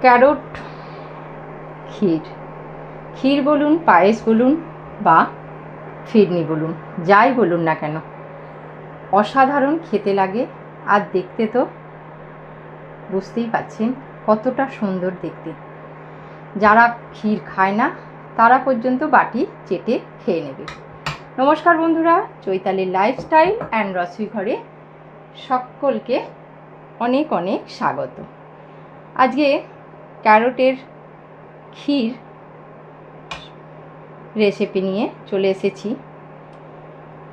Carrot, ক্ষীর। ক্ষীর বলুন, পায়েস বলুন বা ফিরনি বলুন, যাই বলুন না কেন। অসাধারণ খেতে লাগে, আর দেখতে তো বুঝতেই পাচ্ছেন কতটা সুন্দর দেখতে। যারা ক্ষীর খায় না, তারা পর্যন্ত বাটি চেটে খেয়ে নেবে। নমস্কার বন্ধুরা, চৈতালির লাইফস্টাইল অ্যান্ড রসুই ঘরে সকলকে অনেক অনেক স্বাগত। আজকে ক্যারোটের ক্ষীর রেসিপি নিয়ে চলে এসেছি।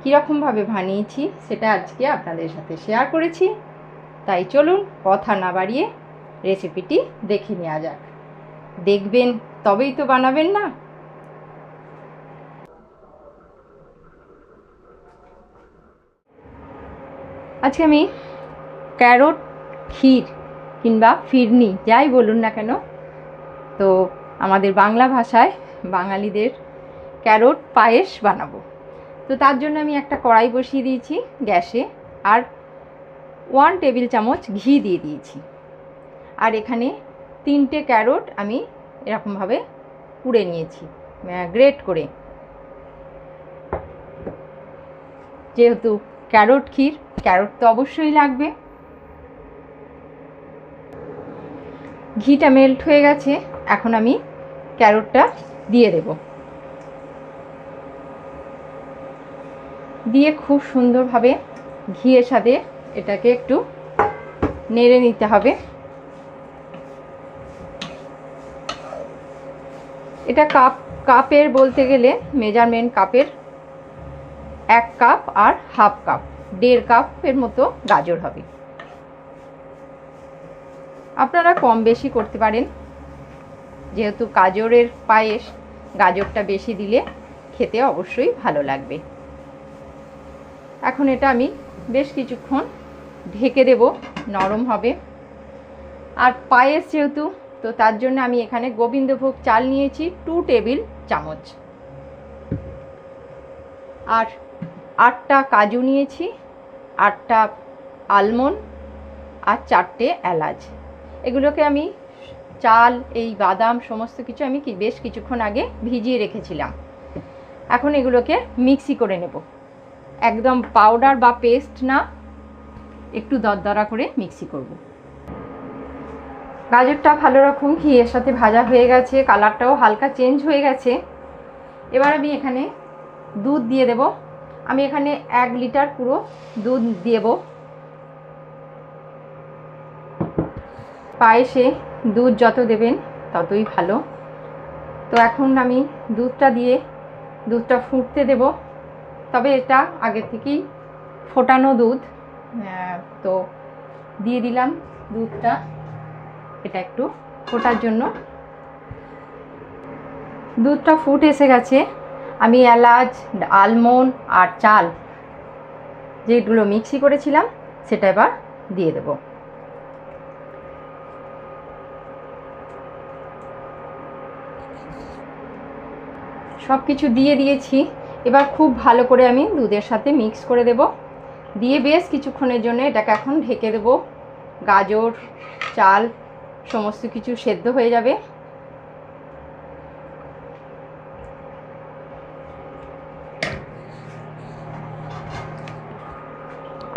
কীরকমভাবে বানিয়েছি সেটা আজকে আপনাদের সাথে শেয়ার করেছি। তাই চলুন কথা না বাড়িয়ে রেসিপিটি দেখে নেওয়া যাক। দেখবেন, তবেই তো বানাবেন না। আজকে আমি ক্যারট, ক্ষীর কিংবা ফিরনি, যাই বলুন না কেন, তো আমাদের বাংলা ভাষায় বাঙালিদের ক্যারোট পায়েস বানাবো। তো তার জন্য আমি একটা কড়াই বসিয়ে দিয়েছি গ্যাসে, আর ওয়ান টেবিল চামচ ঘি দিয়ে দিয়েছি। আর এখানে তিনটে ক্যারোট আমি এরকমভাবে কুড়ে নিয়েছি গ্রেট করে। যেহেতু ক্যারট ক্ষীর, ক্যারট তো অবশ্যই লাগবে। ঘিটা মেল্ট হয়ে গেছে, এখন আমি ক্যারটটা দিয়ে দেব। দিয়ে খুব সুন্দরভাবে ঘিয়ের সাথে এটাকে একটু নেড়ে নিতে হবে। এটা কাপ কাপের বলতে গেলে মেজারমেন্ট কাপের এক কাপ আর হাফ কাপ দেড় কাপের মতো গাজর হবে। আপনারা কম বেশি করতে পারেন। যেহেতু গাজরের পায়েস, গাজরটা বেশি দিলে খেতে অবশ্যই ভালো লাগবে। এখন এটা আমি বেশ কিছুক্ষণ ঢেকে দেব, নরম হবে। আর পায়েস যেহেতু, তো তার জন্য আমি এখানে গোবিন্দভোগ চাল নিয়েছি, টু টেবিল চামচ। আর আটটা কাজু নিয়েছি, আটটা আলমন্ড আর চারটে এলাচ। এগুলোকে আমি চাল, এই বাদাম, সমস্ত কিছু আমি কি বেশ কিছুক্ষণ আগে ভিজিয়ে রেখেছিলাম। এখন এগুলোকে মিক্সি করে নেব। একদম পাউডার বা পেস্ট না, একটু দরদরা করে মিক্সি করব। গাজরটা ভালো রকম ঘিয়ের সাথে ভাজা হয়ে গেছে, কালারটাও হালকা চেঞ্জ হয়ে গেছে। এবার আমি এখানে দুধ দিয়ে দেব। আমি এখানে এক লিটার পুরো দুধ দেব। পায়েসে দুধ যত দেবেন ততই ভালো। তো এখন আমি দুধটা দিয়ে দুধটা ফুটতে দেব। তবে এটা আগে থেকেই ফোটানো দুধ। তো দিয়ে দিলাম দুধটা। এটা একটু ফোটার জন্য। দুধটা ফুট এসে গেছে। আমি এলাচ আলমন্ড আর চাল যেগুলো মিক্সি করেছিলাম সেটা এবার দিয়ে দেব। সব কিছু দিয়ে দিয়েছি। এবার খুব ভালো করে আমি দুধের সাথে মিক্স করে দেব। দিয়ে বেশ কিছুক্ষণের জন্য এটাকে এখন ঢেকে দেব। গাজর, চাল, সমস্ত কিছু সেদ্ধ হয়ে যাবে।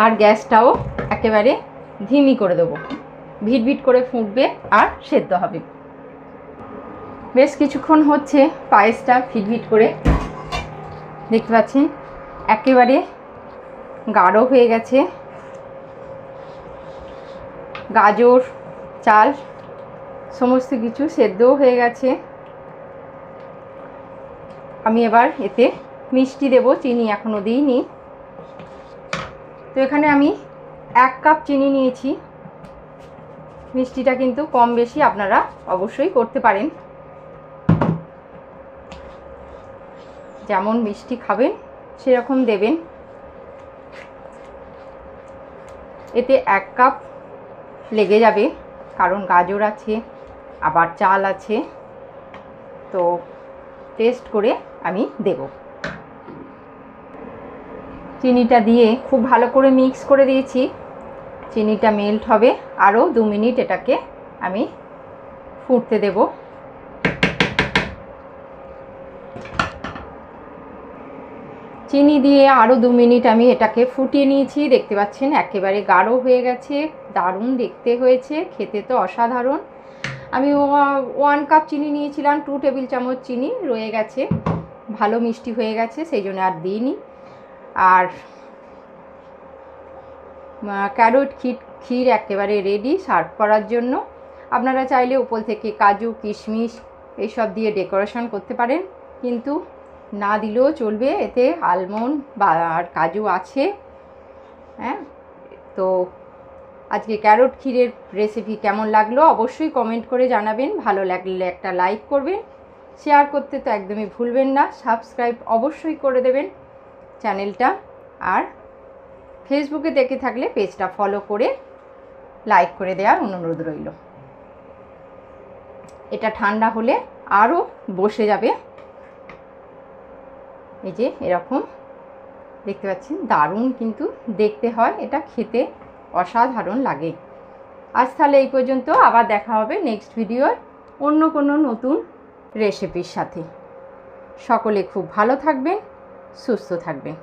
আর গ্যাসটাও একেবারে ধিমি করে দেবো। ভিট ভিট করে ফুটবে আর সেদ্ধ হবে। বেশ কিছুক্ষণ হচ্ছে পায়েসটা ফিটভিট করে। দেখতে পাচ্ছেন, একেবারে গাঢ় হয়ে গেছে। গাজর, চাল, সমস্ত কিছু সেদ্ধও হয়ে গেছে। আমি এবার এতে মিষ্টি দেব, চিনি এখনও দিইনি। তো এখানে আমি এক কাপ চিনি নিয়েছি। মিষ্টিটা কিন্তু কম বেশি আপনারা অবশ্যই করতে পারেন। যেমন মিষ্টি খাবেন, সেরকম দেবেন। এতে এক কাপ লেগে যাবে, কারণ গাজর আছে, আবার চাল আছে। তো টেস্ট করে আমি দেব। চিনিটা দিয়ে খুব ভালো করে মিক্স করে দিয়েছি। চিনিটা মেল্ট হবে। আরও দু মিনিট এটাকে আমি ফুটতে দেব। চিনি দিয়ে আরও দু মিনিট আমি এটাকে ফুটিয়ে নিয়েছি। দেখতে পাচ্ছেন, একেবারে গাঢ় হয়ে গেছে, দারুণ দেখতে হয়েছে, খেতে তো অসাধারণ। আমি ওয়ান কাপ চিনি নিয়েছিলাম টু টেবিল চামচ চিনি, রয়ে গেছে। ভালো মিষ্টি হয়ে গেছে, সেই জন্য আর দিইনি। আর ক্যারোট ক্ষীর ক্ষীর একেবারে রেডি সার্ভ করার জন্য। আপনারা চাইলে উপর থেকে কাজু, কিশমিশ, এইসব দিয়ে ডেকোরেশন করতে পারেন। কিন্তু না দিলেও চলবে, এতে আলমন্ড বা আর কাজু আছে। হ্যাঁ? তো আজকে ক্যারট ক্ষীরের রেসিপি কেমন লাগল অবশ্যই কমেন্ট করে জানাবেন। ভালো লাগলে একটা লাইক করবেন। শেয়ার করতে তো একদমই ভুলবেন না। সাবস্ক্রাইব অবশ্যই করে দেবেন চ্যানেলটা। আর ফেসবুকে দেখে থাকলে পেজটা ফলো করে লাইক করে দেওয়ার অনুরোধ রইল। এটা ঠান্ডা হলে আরও বসে যাবে। এই যে এরকম দেখতে পাচ্ছেন, দারুণ কিন্তু দেখতে হয়, এটা খেতে অসাধারণ লাগে। আজ তাহলে এই পর্যন্ত, আবার দেখা হবে নেক্সট ভিডিওর অন্য কোনো নতুন রেসিপির সাথে। সকলে খুব ভালো থাকবেন, সুস্থ থাকবেন।